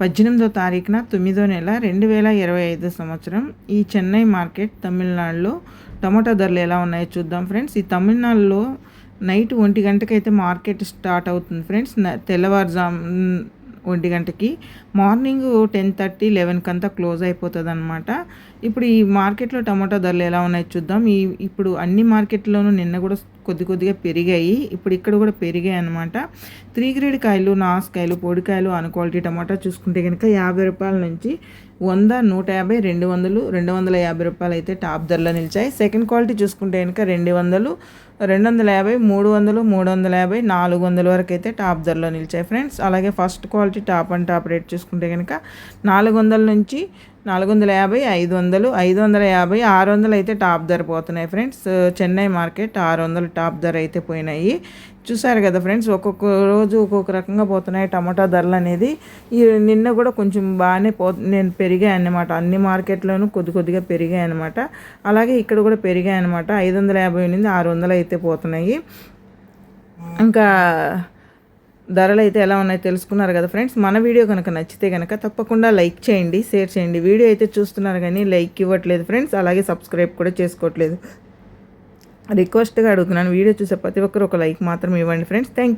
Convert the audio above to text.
పద్దెనిమిదో తారీఖున తొమ్మిదో నెల రెండు వేల ఇరవై ఐదు సంవత్సరం ఈ చెన్నై మార్కెట్ తమిళనాడులో టమాటో ధరలు ఎలా ఉన్నాయో చూద్దాం ఫ్రెండ్స్. ఈ తమిళనాడులో నైట్ ఒంటి గంటకైతే మార్కెట్ స్టార్ట్ అవుతుంది ఫ్రెండ్స్. తెల్లవారుజాము ఒంటి గంటకి మార్నింగ్ టెన్ థర్టీ లెవెన్కి అంతా క్లోజ్ అయిపోతుంది అనమాట ఇప్పుడు ఈ మార్కెట్లో టమాటా ధరలు ఎలా ఉన్నాయో చూద్దాం. ఈ ఇప్పుడు అన్ని మార్కెట్లోనూ నిన్న కూడా కొద్ది కొద్దిగా పెరిగాయి. ఇప్పుడు ఇక్కడ కూడా పెరిగాయి అనమాట త్రీ గ్రేడ్ కాయలు నాసుకాయలు పొడికాయలు అన్ క్వాలిటీ టమాటా చూసుకుంటే కనుక యాభై రూపాయల నుంచి వంద నూట యాభై రెండు వందలు రెండు వందల యాభై రూపాయలు అయితే టాప్ ధరలో నిలిచాయి. సెకండ్ క్వాలిటీ చూసుకుంటే కనుక రెండు వందలు రెండు వందల యాభై మూడు వందలు మూడు వందల యాభై నాలుగు వందల వరకు అయితే టాప్ ధరలో నిలిచాయి ఫ్రెండ్స్. అలాగే first quality top and top rate చూసుకుంటే కనుక నాలుగు వందల నుంచి నాలుగు వందల యాభై ఐదు వందలు ఐదు వందల యాభై ఆరు వందలు అయితే టాప్ ధర పోతున్నాయి ఫ్రెండ్స్. చెన్నై మార్కెట్ ఆరు వందలు టాప్ ధర అయితే పోయినాయి. చూసారు కదా ఫ్రెండ్స్ ఒక్కొక్క రోజు ఒక్కొక్క రకంగా పోతున్నాయి టమాటా ధరలు అనేది. ఈ నిన్న కూడా కొంచెం బాగానే పో నేను పెరిగాయి అన్నమాట. అన్ని మార్కెట్లోనూ కొద్ది కొద్దిగా పెరిగాయి అనమాట అలాగే ఇక్కడ కూడా పెరిగాయి అనమాట ఐదు వందల యాభై నుండి ఆరు వందలు అయితే పోతున్నాయి. ఇంకా ధరలు అయితే ఎలా ఉన్నాయో తెలుసుకున్నారు కదా ఫ్రెండ్స్. మన వీడియో కనుక నచ్చితే కనుక తప్పకుండా లైక్ చేయండి షేర్ చేయండి. వీడియో అయితే చూస్తున్నారు కానీ లైక్ ఇవ్వట్లేదు ఫ్రెండ్స్. అలాగే సబ్స్క్రైబ్ కూడా చేసుకోవట్లేదు. రిక్వెస్ట్గా అడుగుతున్నాను. వీడియో చూసే ప్రతి ఒక్కరు ఒక లైక్ మాత్రం ఇవ్వండి ఫ్రెండ్స్. థ్యాంక్